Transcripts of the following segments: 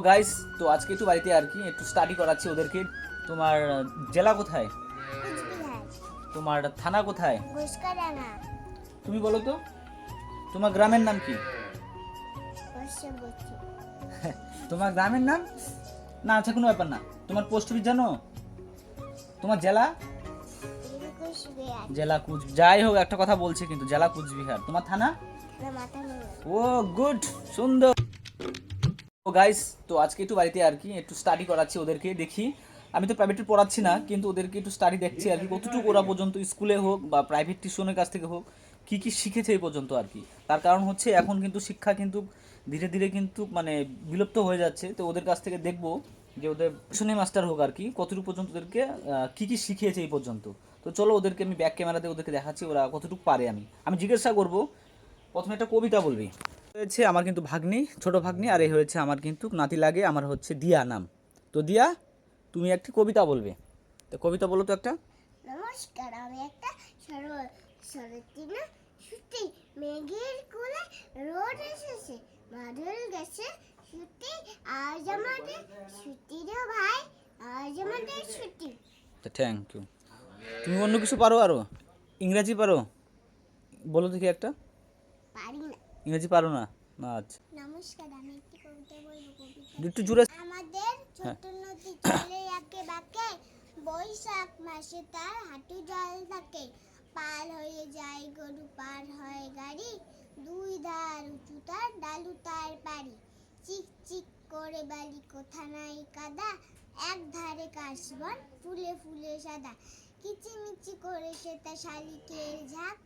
তো গাইস তো আজকে একটু বাড়িতে আর কি একটু স্টাডি করাচ্ছি ওদেরকে। তোমার জেলা কোথায়? তোমার থানা কোথায়? তুমি বলো তো তোমার গ্রামের নাম কি? তোমার গ্রামের নাম? না আচ্ছা কোনো ব্যাপার না। তোমার পোস্ট অফিস জানো? তোমার জেলা? জেলা কুচ যাই হোক একটা কথা বলছে কিন্তু জেলা কুচবিহার। তোমার থানা? ও গুড সুন্দর। তো গাইস তো আজকে একটু বাড়িতে আর কি একটু স্টাডি করাচ্ছি ওদেরকে, দেখি। আমি তো প্রাইভেটে পড়াচ্ছি না, কিন্তু ওদেরকে একটু স্টাডি দেখছি আর কি, কতটুকু ওরা পর্যন্ত স্কুলে হোক বা প্রাইভেট টিউশনের কাছ থেকে হোক, কি কি শিখেছে এই পর্যন্ত আর কি। তার কারণ হচ্ছে এখন কিন্তু শিক্ষা কিন্তু ধীরে ধীরে কিন্তু মানে বিলুপ্ত হয়ে যাচ্ছে। তো ওদের কাছ থেকে দেখব যে ওদের টিউশনের মাস্টার হোক আর কি, কতটুকু পর্যন্ত ওদেরকে কি কি শিখিয়েছে এই পর্যন্ত। তো চলো ওদেরকে আমি ব্যাক ক্যামেরাতে ওদেরকে দেখাচ্ছি, ওরা কতটুকু পারে আমি। আমি জিজ্ঞাসা করব, প্রথমে একটা কবিতা বলবি। হয়েছে আমার কিন্তু ভাগ্নি ছোট ভাগ্নি আর এই হয়েছে আমার কিন্তু নাতি লাগে আমার হচ্ছে দিয়া নাম। তো দিয়া তুমি একটি কবিতা বলবে। তো কবিতা বলো তো একটা। নমস্কার আমি একটা শরৎী ছুটি মেঘের কোলে রোদ এসেছে মাদুর গেছে ছুটি আজ আমাদের ছুটি রে ভাই আজ আমাদের ছুটি থ্যাংক ইউ তুমি অন্য কিছু পারো আরও? ইংরাজি পারো? বলো দেখি একটা। পারি না। ইংরাজি পারো না? না আচ্ছা। নমস্কার আমি একটি কবিতা বলব কবিতা। একটু জুড়ে আমাদের ছোট নদী চলে একে বাকে বৈশাখ মাসে তার হাঁটু জল থাকে পার হয়ে যায় গরু পার হয় গাড়ি। দুই ধার উঁচু তার ডালু তার পারি চিক চিক করে বালি কোথা নাই কাদা। এক ধারে কাশবন ফুলে ফুলে সাদা। কিচিমিচি করে সে তা শালিকের ঝাঁক।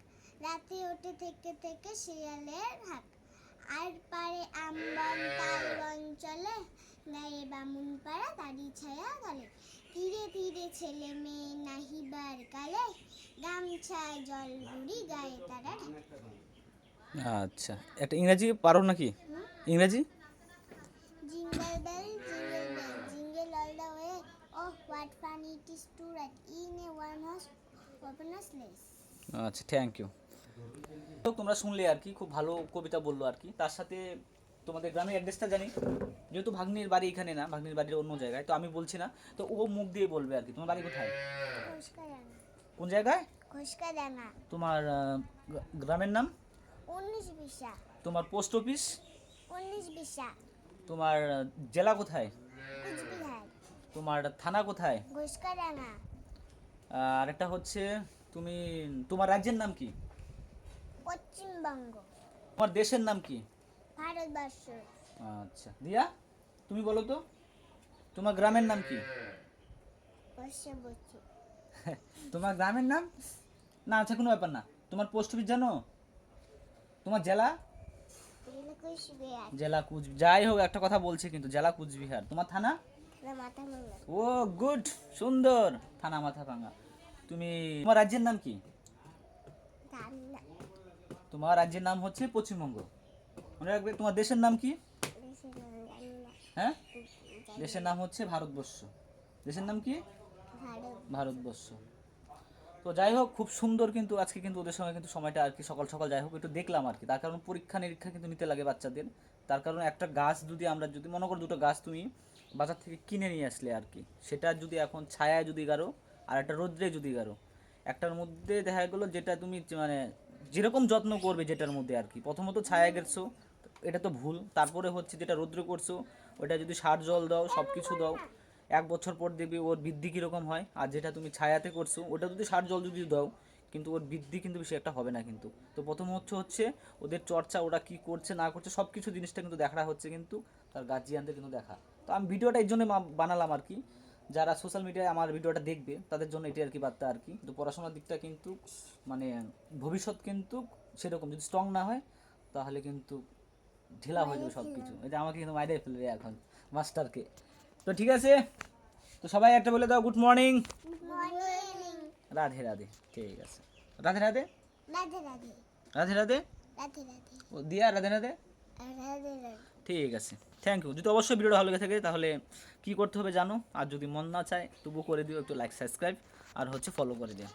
রাতে ওঠে থেকে থেকে শিয়ালের হাঁক আর পারে আমবন তাল অঞ্চলে চলে গায়ে বামুন পাড়া তারি ছায়া গলে। ধীরে ধীরে ছেলে মেয়ে নাহিবার কালে গামছায় জল বুড়ি গায়ে তারা আচ্ছা একটা ইংরাজি পারো নাকি? ইংরাজি? Jingle bell jingle bell jingle all the way oh what fun it is to ride in a one horse open a sleigh আচ্ছা থ্যাংক ইউ তো তোমরা শুনলে আর কি খুব ভালো কবিতা বলল আর কি। তার সাথে তোমাদের গ্রামের অ্যাড্রেসটা জানি। যেহেতু ভাগ্নির বাড়ি এখানে না ভাগ্নির বাড়ির অন্য জায়গায় তো আমি বলছি না। তো ও মুখ দিয়ে বলবে আর কি তোমার বাড়ি কোথায়? কোন জায়গায়? তোমার গ্রামের নাম? তোমার পোস্ট অফিস? তোমার জেলা কোথায়? তোমার থানা কোথায়? আর একটা হচ্ছে তুমি তোমার রাজ্যের নাম কি? পশ্চিমবঙ্গ তোমার দেশের নাম কি? ভারতবর্ষ। আচ্ছা। দিয়া তুমি বলো তো তোমার গ্রামের নাম কি? তোমার গ্রামের নাম? না আচ্ছা কোনো ব্যাপার না। তোমার পোস্ট অফিস জানো? তোমার জেলা? জেলা কুচ যাই হোক একটা কথা বলছে কিন্তু জেলা কুচবিহার। তোমার থানা? ও গুড সুন্দর। থানা মাথা ভাঙা তুমি তোমার রাজ্যের নাম কি? তোমার রাজ্যের নাম হচ্ছে পশ্চিমবঙ্গ। মনে রাখবে, তোমার দেশের নাম কি? হ্যাঁ? দেশের নাম হচ্ছে ভারতবর্ষ। দেশের নাম কি? ভারতবর্ষ। তো যাই হোক, খুব সুন্দর কিন্তু আজকে কিন্তু ওদের সঙ্গে কিন্তু সময়টা আর কি সকাল সকাল যাই হোক, একটু দেখলাম আর কি। তার কারণ পরীক্ষা নিরীক্ষা কিন্তু নিতে লাগে বাচ্চাদের। তার কারণ একটা গাছ যদি আমরা যদি মনে করো দুটো গাছ তুমি বাজার থেকে কিনে নিয়ে আসলে আর কি। সেটা যদি এখন ছায়ায় যদি গারো, আর একটা রোদ্রে যদি গারো, একটার মধ্যে দেখা গেলো যেটা তুমি মানে যেরকম যত্ন করবে যেটার মধ্যে আর কি। প্রথমত ছায়া গেছো, এটা তো ভুল। তারপরে হচ্ছে যেটা রৌদ্র করছ ওটা যদি সার জল দাও সব কিছু দাও, এক বছর পর দেখবি ওর বৃদ্ধি কীরকম হয়। আর যেটা তুমি ছায়াতে করছ, ওটা যদি সার জল যদি দাও, কিন্তু ওর বৃদ্ধি কিন্তু বেশি একটা হবে না কিন্তু। তো প্রথম হচ্ছে হচ্ছে ওদের চর্চা, ওরা কি করছে, না করছে সব কিছু জিনিসটা কিন্তু দেখা হচ্ছে কিন্তু, তার গার্জিয়ানদের কিন্তু দেখা। তো আমি ভিডিওটা এই জন্য বানালাম আর কি। যারা সোশ্যাল মিডিয়ায় আমার ভিডিওটা দেখবে তাদের জন্য এটি আর কি বার্তা আর কি। কিন্তু পড়াশোনার দিকটা কিন্তু মানে ভবিষ্যৎ কিন্তু সেরকম। যদি স্ট্রং না হয় তাহলে কিন্তু ঢিলা হয়ে যাবে সব কিছু এটা আমাকে কিন্তু মাইরে ফেলবে এখন মাস্টারকে তো ঠিক আছে তো সবাই একটা বলে দাও গুড মর্নিং রাধে রাধে ঠিক আছে। রাধে রাধে। রাধে রাধে। রাধে রাধে। ও দিয়া রাধে রাধে। রাধে রাধে। ঠিক আছে। থ্যাংক ইউ যদি অবশ্যই ভিডিওটা ভালো লেগে থাকে, তাহলে কি করতে হবে জানো? আর যদি মন না চায় তবু করে দিও, একটু লাইক সাবস্ক্রাইব আর হচ্ছে ফলো করে দিও।